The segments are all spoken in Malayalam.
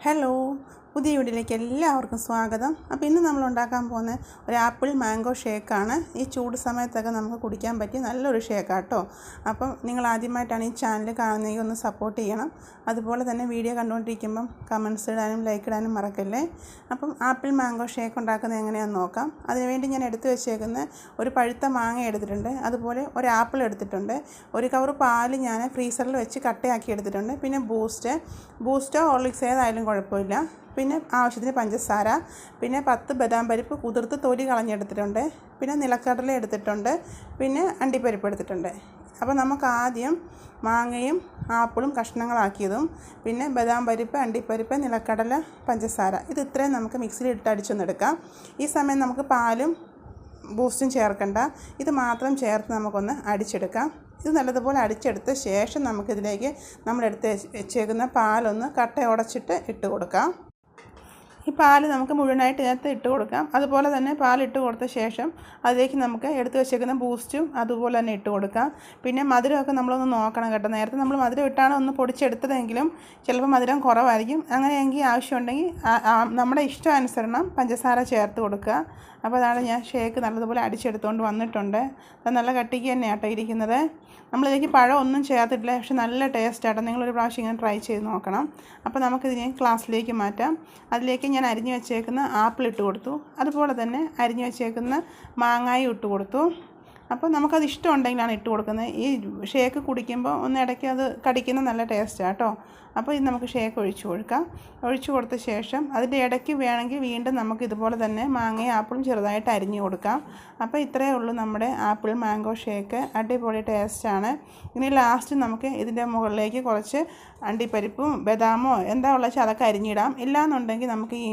hello. വീഡിയോയിലേക്ക് എല്ലാവർക്കും സ്വാഗതം. അപ്പോൾ ഇന്ന് നമ്മൾ ഉണ്ടാക്കാൻ പോകുന്ന ഒരു ആപ്പിൾ മാംഗോ ഷേക്കാണ് ഈ ചൂട് സമയത്തൊക്കെ നമുക്ക് കുടിക്കാൻ പറ്റിയ നല്ലൊരു ഷേക്കാണ് കേട്ടോ അപ്പം നിങ്ങൾ ആദ്യമായിട്ടാണ് ഈ ചാനൽ കാണുന്നതെങ്കിൽ ഒന്ന് സപ്പോർട്ട് ചെയ്യണം. അതുപോലെ തന്നെ വീഡിയോ കണ്ടുകൊണ്ടിരിക്കുമ്പം കമൻസ് ഇടാനും ലൈക്ക് ഇടാനും മറക്കല്ലേ? അപ്പം ആപ്പിൾ മാംഗോ ഷേക്ക് ഉണ്ടാക്കുന്നത് എങ്ങനെയാണെന്ന് നോക്കാം. അതിനുവേണ്ടി ഞാൻ എടുത്തു വെച്ചേക്കുന്ന ഒരു പഴുത്ത മാങ്ങ എടുത്തിട്ടുണ്ട്. അതുപോലെ ഒരു ആപ്പിൾ എടുത്തിട്ടുണ്ട്. ഒരു കവർ പാൽ ഞാൻ ഫ്രീസറിൽ വെച്ച് കട്ടയാക്കി എടുത്തിട്ടുണ്ട്. പിന്നെ ബൂസ്റ്റ് ബൂസ്റ്റോ ഹോർലിക്സ് ഏതായാലും കുഴപ്പമില്ല. പിന്നെ ആവശ്യത്തിന് പഞ്ചസാര പിന്നെ പത്ത് ബദാം പരിപ്പ് കുതിർത്ത് തൊലി കളഞ്ഞെടുത്തിട്ടുണ്ട് പിന്നെ നിലക്കടല എടുത്തിട്ടുണ്ട് പിന്നെ അണ്ടിപ്പരിപ്പ് എടുത്തിട്ടുണ്ട്. അപ്പോൾ നമുക്ക് ആദ്യം മാങ്ങയും ആപ്പിളും കഷ്ണങ്ങളാക്കിയതും പിന്നെ ബദാം പരിപ്പ് അണ്ടിപ്പരിപ്പ് നിലക്കടല പഞ്ചസാര ഇത് ഇത്രയും നമുക്ക് മിക്സിയിൽ ഇട്ട് അടിച്ചൊന്നെടുക്കാം. ഈ സമയം നമുക്ക് പാലും ബൂസ്റ്റും ചേർക്കണ്ട. ഇത് മാത്രം ചേർത്ത് നമുക്കൊന്ന് അടിച്ചെടുക്കാം. ഇത് നല്ലതുപോലെ അടിച്ചെടുത്ത ശേഷം നമുക്കിതിലേക്ക് നമ്മളെടുത്ത് വെച്ചേക്കുന്ന പാലൊന്ന് കട്ട ഉടച്ചിട്ട് ഇട്ട് കൊടുക്കാം. ഈ പാൽ നമുക്ക് മുഴുവനായിട്ട് ഇതിനകത്ത് ഇട്ട് കൊടുക്കാം. അതുപോലെ തന്നെ പാൽ ഇട്ട് കൊടുത്ത ശേഷം അതിലേക്ക് നമുക്ക് എടുത്ത് വെച്ചേക്കുന്ന ബൂസ്റ്റും അതുപോലെ തന്നെ ഇട്ട് കൊടുക്കാം. പിന്നെ മധുരമൊക്കെ നമ്മളൊന്ന് നോക്കണം കേട്ടോ. നേരത്തെ നമ്മൾ മധുരം ഇട്ടാണ് ഒന്ന് പൊടിച്ചെടുത്തതെങ്കിലും ചിലപ്പോൾ മധുരം കുറവായിരിക്കും. അങ്ങനെയെങ്കിൽ ആവശ്യമുണ്ടെങ്കിൽ നമ്മുടെ ഇഷ്ടാനുസരണം പഞ്ചസാര ചേർത്ത് കൊടുക്കുക. അപ്പോൾ അതാണ് ഞാൻ ഷേക്ക് നല്ലതുപോലെ അടിച്ചെടുത്തുകൊണ്ട് വന്നിട്ടുണ്ട്. അത് നല്ല കട്ടിക്ക് തന്നെയാണ് കേട്ടോ ഇരിക്കുന്നത്. നമ്മളിതിലേക്ക് പഴം ഒന്നും ചേർത്തിട്ടില്ല പക്ഷെ നല്ല ടേസ്റ്റ് ആട്ടോ നിങ്ങളൊരു പ്രാവശ്യം ഇങ്ങനെ ട്രൈ ചെയ്ത് നോക്കണം. അപ്പോൾ നമുക്കിതിനെ ക്ലാസ്സിലേക്ക് മാറ്റാം. അതിലേക്ക് ഞാൻ അരിഞ്ഞു വെച്ചേക്കുന്ന ആപ്പിൾ ഇട്ട് കൊടുത്തു. അതുപോലെ തന്നെ അരിഞ്ഞു വെച്ചേക്കുന്ന മാങ്ങായും ഇട്ട് കൊടുത്തു. അപ്പോൾ നമുക്കത് ഇഷ്ടമുണ്ടെങ്കിലാണ് ഇട്ട് കൊടുക്കുന്നത്. ഈ ഷേക്ക് കുടിക്കുമ്പോൾ ഒന്ന് ഇടയ്ക്ക് അത് കടിക്കുന്ന നല്ല ടേസ്റ്റാണ് കേട്ടോ അപ്പോൾ ഇത് നമുക്ക് ഷേക്ക് ഒഴിച്ചു കൊടുക്കാം. ഒഴിച്ചു കൊടുത്ത ശേഷം അതിന്റെ ഇടയ്ക്ക് വേണമെങ്കിൽ വീണ്ടും നമുക്ക് ഇതുപോലെ തന്നെ മാങ്ങയും ആപ്പിളും ചെറുതായിട്ട് അരിഞ്ഞു കൊടുക്കാം. അപ്പോൾ ഇത്രയേ ഉള്ളൂ നമ്മുടെ ആപ്പിൾ മാംഗോ ഷേക്ക്. അടിപൊളി ടേസ്റ്റാണ് ഇനി ലാസ്റ്റ് നമുക്ക് ഇതിന്റെ മുകളിലേക്ക് കുറച്ച് അണ്ടിപ്പരിപ്പും ബദാമോ എന്താ ഉള്ളത് വെച്ചാൽ അതൊക്കെ അരിഞ്ഞിടാം. ഇല്ലാന്നുണ്ടെങ്കിൽ നമുക്ക് ഈ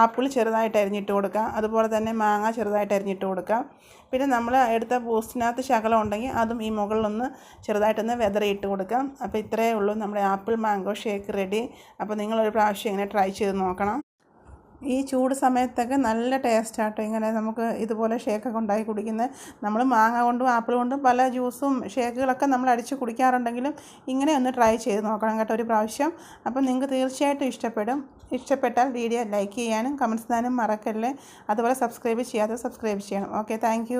ആപ്പിൾ ചെറുതായിട്ട് അരിഞ്ഞിട്ട് കൊടുക്കാം. അതുപോലെ തന്നെ മാങ്ങ ചെറുതായിട്ട് അരിഞ്ഞിട്ട് കൊടുക്കാം. പിന്നെ നമ്മൾ എടുത്ത ബൂസ്റ്റിനകത്ത് ശകലം ഉണ്ടെങ്കിൽ അതും ഈ മുകളിലൊന്ന് ചെറുതായിട്ടൊന്ന് വെതറിയിട്ട് കൊടുക്കാം. അപ്പോൾ ഇത്രയേ ഉള്ളൂ നമ്മുടെ ആപ്പിൾ മാംഗോ ഷേക്ക് റെഡി. അപ്പോൾ നിങ്ങളൊരു പ്രാവശ്യം ഇങ്ങനെ ട്രൈ ചെയ്ത് നോക്കണം. ഈ ചൂട് സമയത്തൊക്കെ നല്ല ടേസ്റ്റ് ആട്ടോ ഇങ്ങനെ നമുക്ക് ഇതുപോലെ ഷേക്കൊക്കെ ഉണ്ടാക്കി കുടിക്കുന്നത്. നമ്മൾ മാങ്ങ കൊണ്ടും ആപ്പിൾ കൊണ്ടും പല ജ്യൂസും ഷേക്കുകളൊക്കെ നമ്മൾ അടിച്ച് കുടിക്കാറുണ്ടെങ്കിലും ഇങ്ങനെ ഒന്ന് ട്രൈ ചെയ്ത് നോക്കണം കേട്ടോ ഒരു പ്രാവശ്യം. അപ്പം നിങ്ങൾക്ക് തീർച്ചയായിട്ടും ഇഷ്ടപ്പെടും. ഇഷ്ടപ്പെട്ടാൽ വീഡിയോ ലൈക്ക് ചെയ്യാനും കമന്റ്സ് ഇടാനും മറക്കല്ലേ? അതുപോലെ സബ്സ്ക്രൈബ് ചെയ്യാതെ സബ്സ്ക്രൈബ് ചെയ്യണം. Okay thank